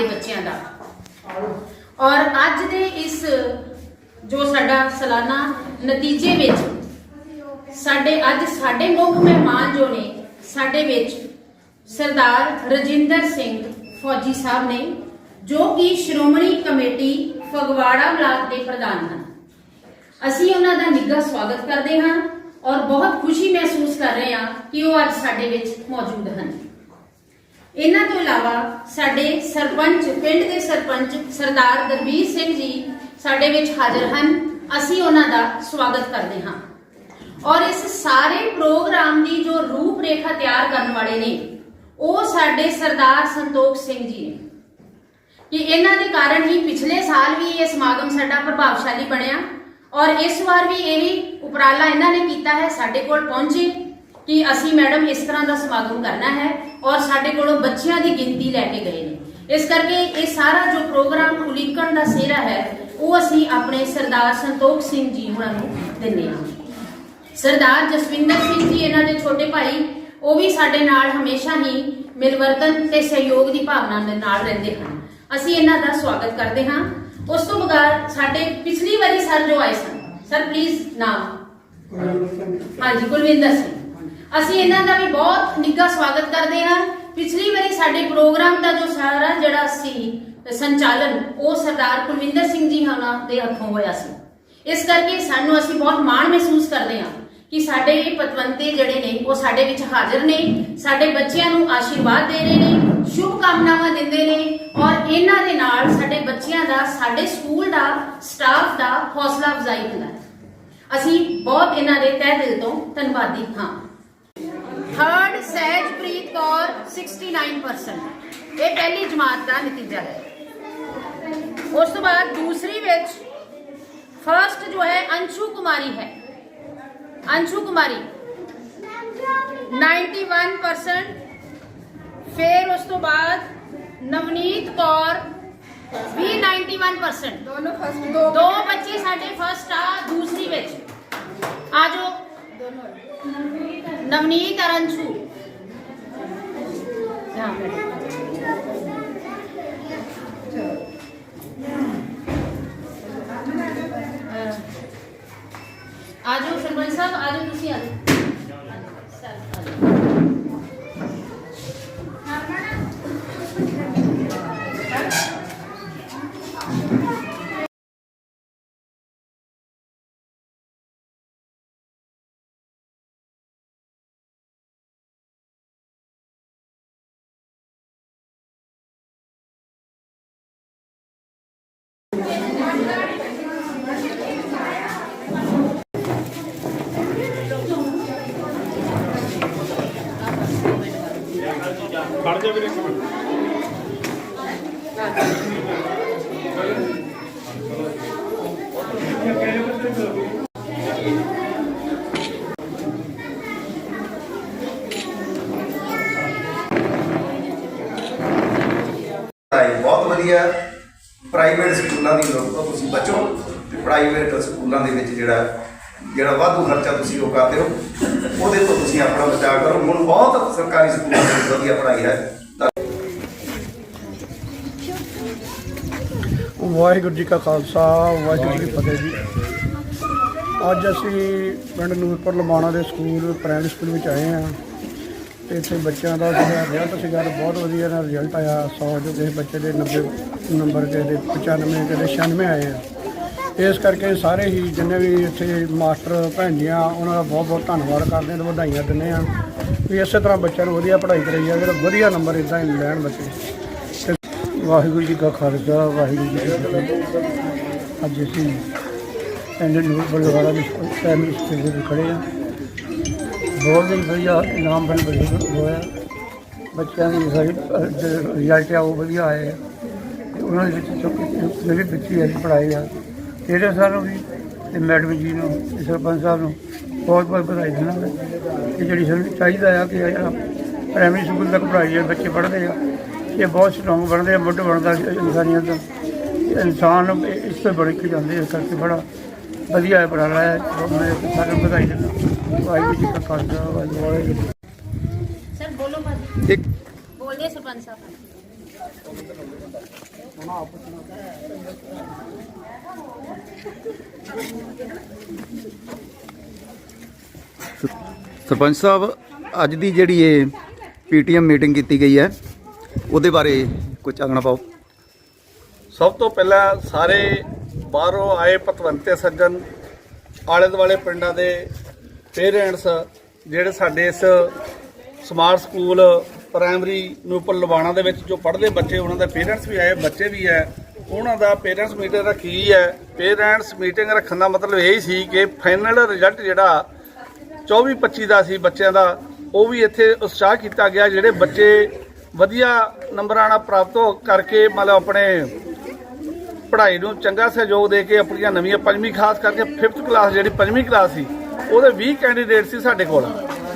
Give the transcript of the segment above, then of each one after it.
ਦੇ ਬੱਚਿਆਂ ਦਾ। ਔਰ ਅੱਜ ਦੇ ਇਸ ਜੋ ਸਾਡਾ ਸਾਲਾਨਾ ਨਤੀਜੇ ਵਿੱਚ ਸਾਡੇ ਅੱਜ ਸਾਡੇ ਮੁੱਖ ਮਹਿਮਾਨ ਜੋ ਨੇ, ਸਾਡੇ ਵਿੱਚ ਸਰਦਾਰ ਰਜਿੰਦਰ ਸਿੰਘ ਫੌਜੀ ਸਾਹਿਬ ਨੇ, ਜੋ ਕਿ ਸ਼੍ਰੋਮਣੀ ਕਮੇਟੀ ਫਗਵਾੜਾ ਬਲਾਕ ਦੇ ਪ੍ਰਧਾਨ ਹਨ। ਅਸੀਂ ਉਹਨਾਂ ਦਾ ਨਿੱਘਾ ਸਵਾਗਤ ਕਰਦੇ ਹਾਂ ਔਰ ਬਹੁਤ ਖੁਸ਼ੀ ਮਹਿਸੂਸ ਕਰ ਰਹੇ ਹਾਂ ਕਿ ਉਹ ਅੱਜ ਸਾਡੇ ਵਿੱਚ ਮੌਜੂਦ ਹਨ। ਇਹਨਾਂ ਤੋਂ ਇਲਾਵਾ ਸਾਡੇ ਸਰਪੰਚ, ਪਿੰਡ ਦੇ ਸਰਪੰਚ ਸਰਦਾਰ ਦਰਬੀਰ ਸਿੰਘ ਜੀ ਸਾਡੇ ਵਿੱਚ ਹਾਜ਼ਰ ਹਨ। ਅਸੀਂ ਉਹਨਾਂ ਦਾ ਸਵਾਗਤ ਕਰਦੇ ਹਾਂ। ਔਰ ਇਸ ਸਾਰੇ ਪ੍ਰੋਗਰਾਮ ਦੀ ਜੋ ਰੂਪ ਰੇਖਾ ਤਿਆਰ ਕਰਨ ਵਾਲੇ ਨੇ, ਉਹ ਸਾਡੇ ਸਰਦਾਰ ਸੰਤੋਖ ਸਿੰਘ ਜੀ ਨੇ। ਕਿ ਇਹਨਾਂ ਦੇ ਕਾਰਨ ਹੀ ਪਿਛਲੇ ਸਾਲ ਵੀ ਇਹ ਸਮਾਗਮ ਸਾਡਾ ਪ੍ਰਭਾਵਸ਼ਾਲੀ ਬਣਿਆ। ਔਰ ਇਸ ਵਾਰ ਵੀ ਇਹ ਉਪਰਾਲਾ ਇਹਨਾਂ ਨੇ ਕੀਤਾ ਹੈ, ਸਾਡੇ ਕੋਲ ਪਹੁੰਚੇ। ਕਿ ਅਸੀਂ ਮੈਡਮ ਇਸ ਤਰ੍ਹਾਂ ਦਾ ਸਮਾਗਮ ਕਰਨਾ ਹੈ ਔਰ ਸਾਡੇ ਕੋਲੋਂ ਬੱਚਿਆਂ ਦੀ ਗਿਣਤੀ ਲੈ ਕੇ ਗਏ ਨੇ। ਇਸ ਕਰਕੇ ਇਹ ਸਾਰਾ ਜੋ ਪ੍ਰੋਗਰਾਮ ਉਲੀਕਣ ਦਾ ਸਿਹਰਾ ਹੈ ਉਹ ਅਸੀਂ ਆਪਣੇ ਸਰਦਾਰ ਸੰਤੋਖ ਸਿੰਘ ਜੀ ਹੁਣਾਂ ਨੂੰ ਦਿੰਦੇ ਹਾਂ। ਸਰਦਾਰ ਜਸਵਿੰਦਰ ਸਿੰਘ ਜੀ ਇਹਨਾਂ ਦੇ ਛੋਟੇ ਭਾਈ ਉਹ ਵੀ ਸਾਡੇ ਨਾਲ ਹਮੇਸ਼ਾ ਹੀ ਮਿਲਵਰਤਨ ਤੇ ਸਹਿਯੋਗ ਦੀ ਭਾਵਨਾ ਦੇ ਨਾਲ ਰਹਿੰਦੇ ਹਨ। ਅਸੀਂ ਇਹਨਾਂ ਦਾ ਸਵਾਗਤ ਕਰਦੇ ਹਾਂ। ਉਸ ਤੋਂ ਬਗੈਰ ਸਾਡੇ ਪਿਛਲੀ ਵਾਰੀ ਸਰ ਜੋ ਆਏ ਸਨ। ਸਰ ਪਲੀਜ਼ ਨਾਮ। ਹਾਂਜੀ ਕੁਲਵਿੰਦਰ ਸਿੰਘ। ਅਸੀਂ ਇਹਨਾਂ ਦਾ ਵੀ ਬਹੁਤ ਨਿੱਘਾ ਸਵਾਗਤ ਕਰਦੇ ਹਾਂ। ਪਿਛਲੀ ਵਾਰੀ ਸਾਡੇ ਪ੍ਰੋਗਰਾਮ ਦਾ ਜੋ ਸਾਰਾ ਜਿਹੜਾ ਸੀ ਸੰਚਾਲਨ, ਉਹ ਸਰਦਾਰ ਕੁਲਵਿੰਦਰ ਸਿੰਘ ਜੀ ਉਹਨਾਂ ਦੇ ਹੱਥੋਂ ਹੋਇਆ ਸੀ। ਇਸ ਕਰਕੇ ਸਾਨੂੰ ਅਸੀਂ ਬਹੁਤ ਮਾਣ ਮਹਿਸੂਸ ਕਰਦੇ ਹਾਂ ਕਿ ਸਾਡੇ ਇਹ ਪਤਵੰਤੇ ਜਿਹੜੇ ਨੇ, ਉਹ ਸਾਡੇ ਵਿੱਚ ਹਾਜ਼ਰ ਨੇ, ਸਾਡੇ ਬੱਚਿਆਂ ਨੂੰ ਆਸ਼ੀਰਵਾਦ ਦੇ ਰਹੇ ਨੇ ਸ਼ੁਭ ਕਾਮਨਾਵਾਂ ਦਿੰਦੇ ਨੇ ਔਰ ਇਹਨਾਂ ਦੇ ਨਾਲ ਸਾਡੇ ਬੱਚਿਆਂ ਦਾ, ਸਾਡੇ ਸਕੂਲ ਦਾ, ਸਟਾਫ ਦਾ ਹੌਸਲਾ ਅਫਜ਼ਾਈ ਹੁੰਦਾ ਅਸੀਂ ਬਹੁਤ ਇਹਨਾਂ ਦੇ ਤਹਿ ਦਿਲ ਤੋਂ ਧੰਨਵਾਦੀ ਹਾਂ। ਥਰਡ ਸਹਿਜਪ੍ਰੀਤ ਕੌਰ 69% ਇਹ ਪਹਿਲੀ ਜਮਾਤ ਦਾ ਨਤੀਜਾ ਹੈ ਉਸ ਤੋਂ ਬਾਅਦ ਦੂਸਰੀ ਵਿੱਚ ਫਰਸਟ ਜੋ ਹੈ ਅੰਸ਼ੂ ਕੁਮਾਰੀ ਹੈ ਅੰਸ਼ੂ ਕੁਮਾਰੀ 91% ਫਿਰ ਉਸ ਤੋਂ ਬਾਅਦ ਨਵਨੀਤ ਕੌਰ ਵੀ 91% ਦੋਨੋਂ ਫਸਟ ਦੋ ਦੋ ਬੱਚੇ ਸਾਡੇ ਫਰਸਟ ਆ ਦੂਸਰੀ ਵਿੱਚ ਆ ਜਾਓ ਦੋਨੋਂ ਨਵਨੀਤ ਔਰ ਅੰਸ਼ੂ ਹਾਂ ਬੇਟਾ। ਸਰਪੰਚ ਸਾਹਿਬ ਆ ਤੁਸੀਂ ਆ ਸਰ, ਆ ਖੜ ਜਾ ਵੀਰੇ ਇੱਕ ਮਿੰਟ। ਪੜ੍ਹਾਈ ਬਹੁਤ ਵਧੀਆ ਪ੍ਰਾਈਵੇਟ ਸਕੂਲਾਂ ਦੀ ਲੋੜ ਤੋਂ ਤੁਸੀਂ ਬਚੋ ਤੇ ਪ੍ਰਾਈਵੇਟ ਸਕੂਲਾਂ ਦੇ ਵਿੱਚ ਜਿਹੜਾ ਜਿਹੜਾ ਵਾਧੂ ਖਰਚਾ ਤੁਸੀਂ ਉਹ ਕਰਦੇ ਹੋ, ਉਹਦੇ ਤੋਂ ਤੁਸੀਂ ਆਪਣਾ ਬਚਾਅ ਕਰੋ। ਹੁਣ ਬਹੁਤ ਸਰਕਾਰੀ ਸਕੂਲਾਂ ਵਿੱਚ ਵਧੀਆ ਪੜ੍ਹਾਈ ਹੈ। ਵਾਹਿਗੁਰੂ ਜੀ ਕਾ ਖਾਲਸਾ, ਵਾਹਿਗੁਰੂ ਜੀ ਕੀ ਫਤਿਹ ਜੀ। ਅੱਜ ਅਸੀਂ ਪਿੰਡ ਨੂਰਪੁਰ ਲਮਾਣਾ ਦੇ ਸਕੂਲ ਪ੍ਰਾਇਮਰੀ ਸਕੂਲ ਵਿੱਚ ਆਏ ਹਾਂ। ਤੇ ਇੱਥੇ ਬੱਚਿਆਂ ਦਾ ਜਿਹੜਾ ਰਿਜ਼ਲਟ ਸੀਗਾ ਤੇ ਬਹੁਤ ਵਧੀਆ ਨਾ ਰਿਜ਼ਲਟ ਆਇਆ। 100 ਜੋ ਕਿਸੇ ਬੱਚੇ ਦੇ 90 ਨੰਬਰ, ਕਿਸੇ ਦੇ 95 ਕਿਸੇ ਦੇ 96 ਆਏ ਆ। ਇਸ ਕਰਕੇ ਸਾਰੇ ਹੀ ਜਿੰਨੇ ਵੀ ਇੱਥੇ ਮਾਸਟਰ ਭੈਣੀਆਂ ਉਹਨਾਂ ਦਾ ਬਹੁਤ ਬਹੁਤ ਧੰਨਵਾਦ ਕਰਦੇ ਹਾਂ ਤੇ ਵਧਾਈਆਂ ਦਿੰਦੇ ਹਾਂ ਵੀ ਇਸੇ ਤਰ੍ਹਾਂ ਬੱਚਿਆਂ ਨੂੰ ਵਧੀਆ ਪੜ੍ਹਾਈ ਕਰਾਈ ਜਾਵੇ ਤੇ ਵਧੀਆ ਨੰਬਰ ਇਦਾਂ ਹੀ ਲੈਣ ਬੱਚੇ। ਤੇ ਵਾਹਿਗੁਰੂ ਜੀ ਕਾ ਖਾਲਸਾ, ਵਾਹਿਗੁਰੂ ਜੀ ਕੀ ਫਤਿਹ। ਅੱਜ ਅਸੀਂ ਪਿੰਡ ਨੂੰ ਬਲਵਾੜਾ ਵਿੱਚ ਪ੍ਰਾਇਮਰੀ ਸਕੂਲ ਦੇ ਵਿੱਚ ਖੜੇ ਹਾਂ। ਬਹੁਤ ਹੀ ਵਧੀਆ ਇਨਾਮ ਬਣ ਬਣ ਹੋਇਆ। ਬੱਚਿਆਂ ਦੀ ਸਾਰੀ ਰਿਜ਼ਲਟ ਆ ਉਹ ਵਧੀਆ ਆਏ ਆ। ਤੇ ਉਹਨਾਂ ਦੇ ਵਿੱਚ ਜੋ ਜਿਹੜੀ ਬੱਚੀ ਹੈ ਪੜ੍ਹਾਈ ਆ ਇਹਦੇ ਸਾਨੂੰ ਵੀ ਤੇ ਮੈਡਮ ਜੀ ਨੂੰ ਤੇ ਸਰਪੰਚ ਸਾਹਿਬ ਨੂੰ ਬਹੁਤ ਬਹੁਤ ਵਧਾਈ ਦਿੰਦਾ ਮੈਂ ਕਿ ਜਿਹੜੀ ਸਾਨੂੰ ਚਾਹੀਦਾ ਆ ਕਿ ਜਿਹੜਾ ਪ੍ਰਾਇਮਰੀ ਸਕੂਲ ਤੱਕ ਪੜ੍ਹਾਈ ਹੈ ਬੱਚੇ ਪੜ੍ਹਦੇ ਆ ਇਹ ਬਹੁਤ ਸਟਰੋਂਗ ਬਣਦੇ ਆ ਮੁੱਢ ਬਣਦਾ ਇਨਸਾਨੀਅਤ ਦਾ। ਇਨਸਾਨ ਇਸ ਤੋਂ ਬੜੇ ਕੇ ਜਾਂਦੇ ਇਸ ਕਰਕੇ ਬੜਾ ਵਧੀਆ ਉਪਰਾਲਾ ਹੈ। ਮੈਂ ਸਾਰਿਆਂ ਨੂੰ ਵਧਾਈ ਦਿੰਦਾ। ਵਾਹਿਗੁਰੂ ਜੀ ਕਾ ਖਾਲਸਾ ਵਾਹਿਗੁਰੂ। ਸਰ ਬੋਲੋ ਭਾਜੀ। ਇੱਕ ਬੋਲਦੇ ਸਰਪੰਚ ਸਾਹਿਬ। ਸਰਪੰਚ ਸਾਹਿਬ, ਅੱਜ ਦੀ ਜਿਹੜੀ ਇਹ ਪੀਟੀਐਮ ਮੀਟਿੰਗ ਕੀਤੀ ਗਈ ਹੈ, ਉਹਦੇ ਬਾਰੇ ਕੁਝ ਆਗਣਾ ਪਾਓ। ਸਭ ਤੋਂ ਪਹਿਲਾਂ ਸਾਰੇ ਬਾਹਰੋਂ ਆਏ ਪਤਵੰਤੇ ਸੱਜਣ ਆਲੇ ਦੁਆਲੇ ਪਿੰਡਾਂ ਦੇ ਪੇਰੈਂਟਸ, ਜਿਹੜੇ ਸਾਡੇ ਇਸ smart school, primary Nupur Lawana ਦੇ ਵਿੱਚ ਜੋ ਪੜ੍ਹਦੇ ਬੱਚੇ, ਉਹਨਾਂ ਦੇ ਪੇਰੈਂਟਸ ਵੀ ਆਏ, ਬੱਚੇ ਵੀ ਹੈ। ਉਹਨਾਂ ਦਾ ਪੇਰੈਂਟਸ ਮੀਟਿੰਗ ਰੱਖੀ ਹੈ? ਪੇਰੈਂਟਸ ਮੀਟਿੰਗ ਰੱਖਣ ਦਾ ਮਤਲਬ ਇਹ ਸੀ ਕਿ ਫਾਈਨਲ ਰਿਜ਼ਲਟ ਜਿਹੜਾ 24 25 ਦਾ ਸੀ ਬੱਚਿਆਂ ਦਾ, ਉਹ ਵੀ ਇੱਥੇ ਉਤਸ਼ਾਹ ਕੀਤਾ ਗਿਆ, ਜਿਹੜੇ ਬੱਚੇ ਵਧੀਆ ਨੰਬਰਾਂ ਨਾਲ ਪ੍ਰਾਪਤ ਹੋ ਕਰਕੇ ਮਤਲਬ ਆਪਣੇ ਪੜ੍ਹਾਈ ਨੂੰ ਚੰਗਾ ਸਹਿਯੋਗ ਦੇ ਕੇ ਆਪਣੀਆਂ ਨਵੀਆਂ ਪੰਜਵੀਂ ਖਾਸ ਕਰਕੇ 5th ਕਲਾਸ ਜਿਹੜੀ ਪੰਜਵੀਂ ਕਲਾਸ ਸੀ, ਉਹਦੇ 20 ਕੈਂਡੀਡੇਟ ਸੀ ਸਾਡੇ ਕੋਲ।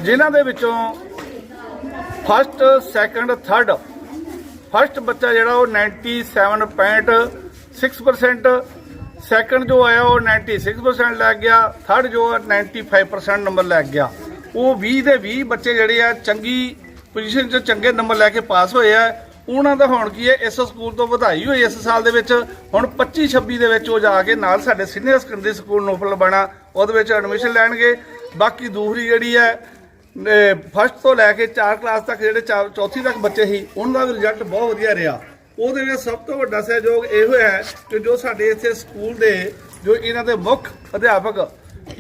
ਜਿਨ੍ਹਾਂ ਦੇ ਵਿੱਚੋਂ ਫਸਟ ਸੈਕੰਡ ਥਰਡ ਫਸਟ ਬੱਚਾ ਜਿਹੜਾ ਉਹ 97.6% ਸੈਕੰਡ ਜੋ ਆਇਆ ਉਹ 96% ਲੱਗ ਗਿਆ ਥਰਡ ਜੋ ਹੈ 95% ਨੰਬਰ ਲੱਗ ਗਿਆ। ਉਹ 20 ਦੇ 20 ਬੱਚੇ ਜਿਹੜੇ ਆ ਚੰਗੀ ਪੋਜੀਸ਼ਨ 'ਚ ਚੰਗੇ ਨੰਬਰ ਲੈ ਕੇ ਪਾਸ ਹੋਏ ਆ। ਉਹਨਾਂ ਦਾ ਹੁਣ ਕੀ ਹੈ, ਇਸ ਸਕੂਲ ਤੋਂ ਵਧਾਈ ਹੋਈ ਇਸ ਸਾਲ ਦੇ ਵਿੱਚ। ਹੁਣ 25 26 ਦੇ ਵਿੱਚ ਉਹ ਜਾ ਕੇ ਨਾਲ ਸਾਡੇ ਸੀਨੀਅਰ ਸੈਕੰਡਰੀ ਸਕੂਲ ਨੋਫਲ ਬਣਾ, ਉਹਦੇ ਵਿੱਚ ਐਡਮਿਸ਼ਨ ਲੈਣਗੇ। ਬਾਕੀ ਦੂਸਰੀ ਜਿਹੜੀ ਹੈ ਫਸਟ ਤੋਂ ਲੈ ਕੇ 4 ਕਲਾਸ ਤੱਕ ਜਿਹੜੇ ਚਾ- ਚੌਥੀ ਤੱਕ ਬੱਚੇ ਸੀ, ਉਹਨਾਂ ਦਾ ਵੀ ਰਿਜ਼ਲਟ ਬਹੁਤ ਵਧੀਆ ਰਿਹਾ। ਉਹਦੇ ਵਿੱਚ ਸਭ ਤੋਂ ਵੱਡਾ ਸਹਿਯੋਗ ਇਹੋ ਹੈ ਕਿ ਜੋ ਸਾਡੇ ਇੱਥੇ ਸਕੂਲ ਦੇ ਜੋ ਇਹਨਾਂ ਦੇ ਮੁੱਖ ਅਧਿਆਪਕ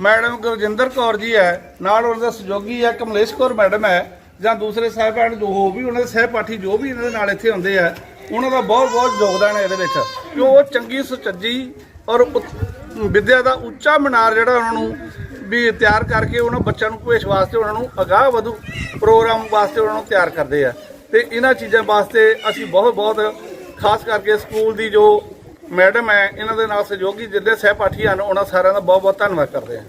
ਮੈਡਮ ਗੁਰਜਿੰਦਰ ਕੌਰ ਜੀ ਹੈ, ਨਾਲ ਉਹਨਾਂ ਦਾ ਸਹਿਯੋਗੀ ਹੈ ਕਮਲੇਸ਼ ਕੌਰ ਮੈਡਮ ਹੈ, ਜਾਂ ਦੂਸਰੇ ਸਾਹਿਬਾਨ ਜੋ ਹੋ ਵੀ, ਉਹਨਾਂ ਦੇ ਸਹਿਪਾਠੀ ਜੋ ਵੀ ਇਹਨਾਂ ਦੇ ਨਾਲ ਇੱਥੇ ਹੁੰਦੇ ਆ, ਉਹਨਾਂ ਦਾ ਬਹੁਤ ਬਹੁਤ ਯੋਗਦਾਨ ਹੈ ਇਹਦੇ ਵਿੱਚ। ਕਿ ਉਹ ਚੰਗੀ ਸੁਚੱਜੀ ਔਰ ਉਤ- ਵਿੱਦਿਆ ਦਾ ਉੱਚਾ ਮਨਾਰ ਜਿਹੜਾ ਉਹਨਾਂ ਨੂੰ ਵੀ ਤਿਆਰ ਕਰਕੇ ਉਹਨਾਂ ਬੱਚਿਆਂ ਨੂੰ ਭਵਿੱਖ ਵਾਸਤੇ ਉਹਨਾਂ ਨੂੰ ਅਗਾਹ ਵਧੂ, ਪ੍ਰੋਗਰਾਮ ਵਾਸਤੇ ਉਹਨਾਂ ਨੂੰ ਤਿਆਰ ਕਰਦੇ ਆ। ਤੇ ਇਹਨਾਂ ਚੀਜ਼ਾਂ ਵਾਸਤੇ ਅਸੀਂ ਬਹੁਤ ਬਹੁਤ ਖਾਸ ਕਰਕੇ ਸਕੂਲ ਦੀ ਜੋ ਮੈਡਮ ਹੈ, ਇਹਨਾਂ ਦੇ ਨਾਲ ਸਹਿਯੋਗੀ ਜਿੰਨੇ ਸਹਿਪਾਠੀ ਹਨ, ਉਹਨਾਂ ਸਾਰਿਆਂ ਦਾ ਬਹੁਤ ਬਹੁਤ ਧੰਨਵਾਦ ਕਰਦੇ ਹਾਂ।